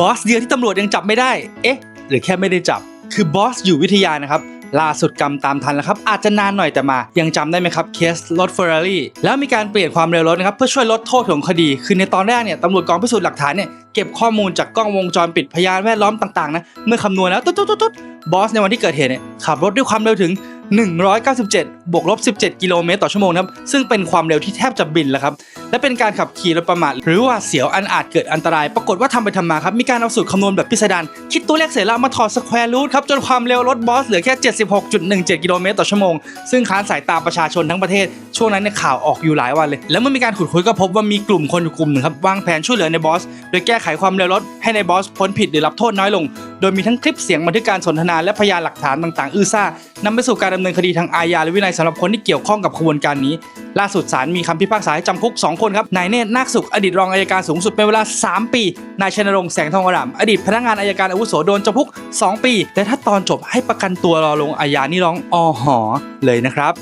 บอสเดียวที่ตำรวจยังจับไม่ได้ เอ๊ะ หรือแค่ไม่ได้จับ คือบอสอยู่วิทยานะครับ ล่าสุดกรรมตามทันแล้วครับ อาจจะนานหน่อยแต่มา ยังจำได้ไหมครับเคสรถเฟอร์รารี่ แล้วมีการเปลี่ยนความเร็วรถนะครับเพื่อช่วยลดโทษของคดี คือในตอนแรกเนี่ยตำรวจกองพิสูจน์หลักฐานเนี่ยเก็บข้อมูลจากกล้องวงจรปิดพยานแวดล้อมต่างๆนะ เมื่อคำนวณแล้ว ตุ๊ดตุ๊ดตุ๊ดตุ๊ดบอสในวันที่เกิดเหตุเนี่ยขับรถด้วยความเร็วถึง 197 บวกลบ 17 กิโลเมตรต่อชั่วโมงครับ ซึ่งเป็นความเร็วที่แทบจะบินแล้วครับ และเป็นการขับขี่โดยประมาทหรือว่าเสียวอันอาจเกิดอันตราย ปรากฏว่าทำไปทำมาครับ มีการเอาสูตรคำนวณแบบพิสดารคิดตัวเลขเสร็จแล้วมาถอดสแควร์รูทครับจนความเร็วรถบอสเหลือแค่ 76.17 กิโลเมตรต่อชั่วโมง ซึ่งค้านสายตาประชาชนทั้งประเทศ ช่วงนั้นเนี่ยข่าวออกอยู่หลายวันเลย แล้วเมื่อมีการขุดคุยก็พบว่ามีกลุ่มคนอยู่กลุ่มหนึ่งครับวางแผนช่วยเหลือในบอสโดยแก้ไขความเร็วรถให้ในบอสพ้นผิดหรือรับโทษน้อยลง โดยมีทั้งคลิปเสียงบันทึกการสนทนาและพยานหลักฐานต่างๆ อื้อซ่านำไปสู่การดำเนินคดีทางอาญาและวินัยสำหรับคนที่เกี่ยวข้องกับขบวนการนี้ ล่าสุดศาลมีคำพิพากษาให้จำคุก 2 คนครับ นายเนตรนาคสุข อดีตรองอายการสูงสุดเป็นเวลา 3 ปี นายชนรงค์แสงทองอร่าม อดีตพนักงานอายการอาวุโสโดนจำคุก 2 ปีแต่ถ้าตอนจบให้ประกันตัวรอลงอาญานี่ร้องอหอเลยนะครับ